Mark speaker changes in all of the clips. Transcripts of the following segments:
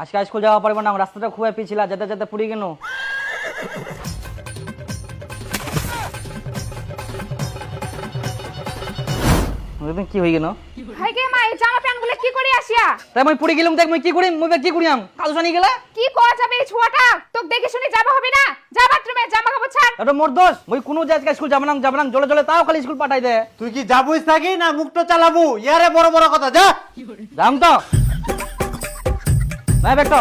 Speaker 1: আজকে স্কুল যাওয়া পারব না রাস্তাটা খুব পিছিলা যেতে যেতে পুরি গেল। কি হয়ে গেল?
Speaker 2: হাই গে মা এই জামা প্যান্টগুলো কি করে আসিয়া?
Speaker 1: তাই মই পুরি গেলাম দেখ মই কি করিম মই কি করিয়াম? কাল জানি গেলে?
Speaker 2: কি করা যাবে এই ছোয়াটা? তোকে দেখে শুনে যাবা হবে না? যা বাথরুমে জামা কাপড় ছাড়।
Speaker 1: এটা মোর দোষ মই কোনো যে আজকে স্কুল যাব না যাব না জলে জলে তাও খালি স্কুল পাঠাই দে।
Speaker 3: তুই কি যাবুই থাকি না মুখটা চালাবু? ইয়ারে বড় বড় কথা যা।
Speaker 1: যাম তো। নাই বেট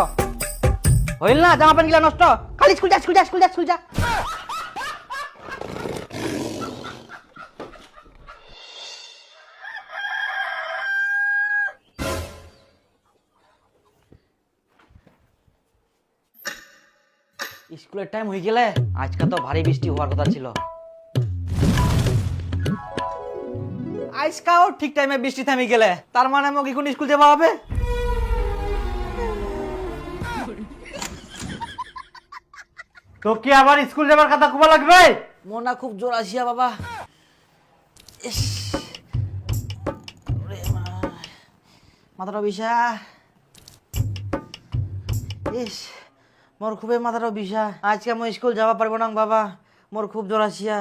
Speaker 1: হইল না, জামা প্যান্ট গিলা নষ্ট। খালি স্কুল যা স্কুল যা স্কুল যা স্কুল যা। স্কুলের টাইম হয়ে গেলে আজকে তো ভারী বৃষ্টি হওয়ার কথা ছিল। আজকাও ঠিক টাইমে বৃষ্টি থামি গেলে, তার মানে মোক এখন স্কুল যাওয়া হবে?
Speaker 3: তো কি আবার স্কুল যাবার কথা খুব লাগবে?
Speaker 1: মনা খুব জোর আসিয়া বাবা। ইস। ওরে মা। মাথাটা বিষা। ইস মোর খুবই মাথাটা বিষা। আজকে আমি স্কুল যাওয়া পারব না বাবা। মোর খুব জোর আসিয়া।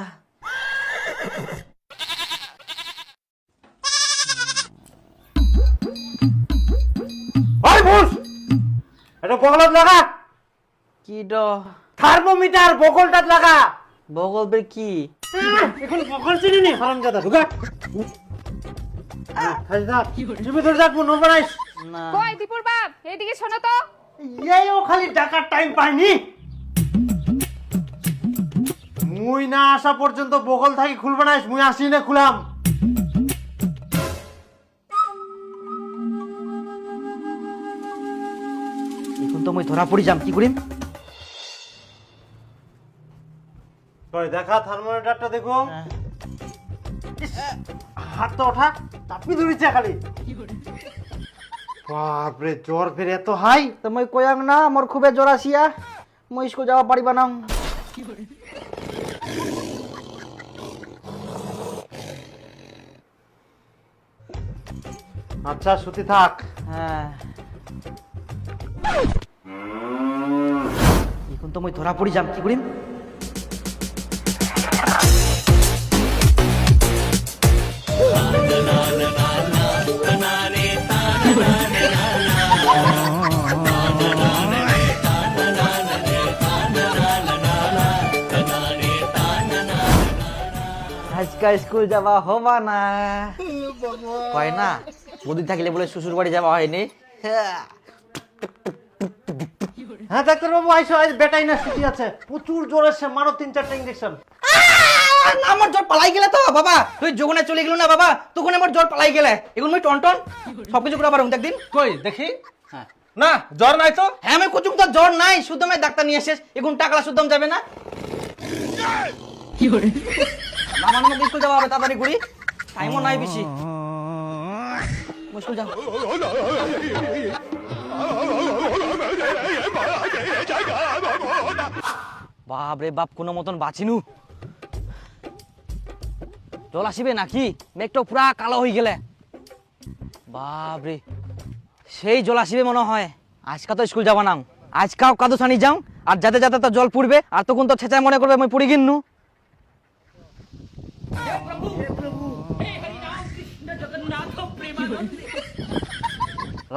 Speaker 3: ওই বুস! এটা বগলত লাগা?
Speaker 1: কি ড
Speaker 3: থার্মোমিটার বগলটাত লাগা।
Speaker 1: বগল বে কি?
Speaker 3: এখন বগল চিনি নি? হারাম জাদা ঢুকা। তুমি ধরে যাক মন বানাইস
Speaker 1: না।
Speaker 2: কই দীপুর বাপ? এদিকে শোনো তো।
Speaker 3: এইও খালি টাকার টাইম পাইনি। মুই না আসা পর্যন্ত বগল থাকি খুলবে নাইস মুই আসি না খুলাম।
Speaker 1: এখন তো মই ধরা পড়ি যাম কি করিম?
Speaker 3: কই দেখা থার্মোমিটারটা দেখো।
Speaker 1: হ্যাঁ।
Speaker 3: ইস, হাত তো ওঠা চাপি ধরেছে খালি বাপরে জ্বর ফের এত হাই।
Speaker 1: তো মই কয়াং না মোর খুবই জোর আসিয়া মই স্কুল যাওয়া পারিবা না
Speaker 3: আচ্ছা সুতি থাক।
Speaker 1: হ্যাঁ। এখন তো মই ধরা পড়ি যাম কি করিম? আজকাল স্কুল যাওয়া হবা না। হয় না? বদি থাকলে বলে শ্বশুর বাড়ি যাওয়া হয়নি। হ্যাঁ।
Speaker 3: হ্যাঁ ডাক্তার বাবু আইসো আজ বেটাই না ছুটি আছে। প্রচুর জ্বর আসছে মারো তিন চারটা ইঞ্জেকশন
Speaker 1: না, আমার জ্বর পালাই গেলে তো বাবা। তুই যখন চলে গেল না বাবা। তখন আমার জ্বর পালাই গেলে। এখন মই টন টন। সবকিছু করা পারুম একদিন।
Speaker 4: কই দেখি? না জ্বর নাই তো?
Speaker 1: হ্যাঁ আমি কুচুম তো জ্বর নাই শুদ্ধ আমি ডাক্তার নিয়ে এসেছ এখন শুদ্ধম যাবে না? আমার মুখ স্কুল যাওয়া হবে তাড়াতাড়ি করি টাইমও নাই বেশি। মুশকিল যাও। বাপ রে বাপ কোনো মতন বাঁচিনু। জল আসিবে নাকি? মেঘটা পুরা কালো হয়ে গেলে। বাপ রে সেই জল আসিবে মনে হয়। আজকা তো স্কুল যাবা না আজকাও কাদু সানি যাও, আর যাতে যাতে তো জল পড়বে আর তখন তো ছেঁচায় মনে করবে আমি পড়ি গিন্নু।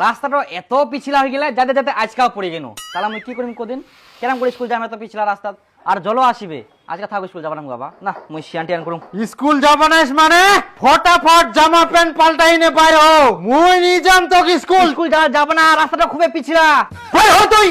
Speaker 1: রাস্তাটা এত পিছলা হয়ে গেলে, যাতে যাতে আজকাও পড়ে গেল তাহলে আমি কি করিম কদিন? কেরাম করে স্কুল যাম এত পিছলা রাস্তা আর জলও আসিবে। আজকে থাকো স্কুল যাবা না বাবা। না মুই শিয়ান টিয়ান করুম।
Speaker 3: স্কুল যাবা না মানে? ফটাফট জামা প্যান্ট পাল্টাই নে বাইরে হো মুই নি যাম তো স্কুল।
Speaker 1: স্কুল যাব যাবে না রাস্তাটা খুবই পিছলা।
Speaker 3: হই হো তুই!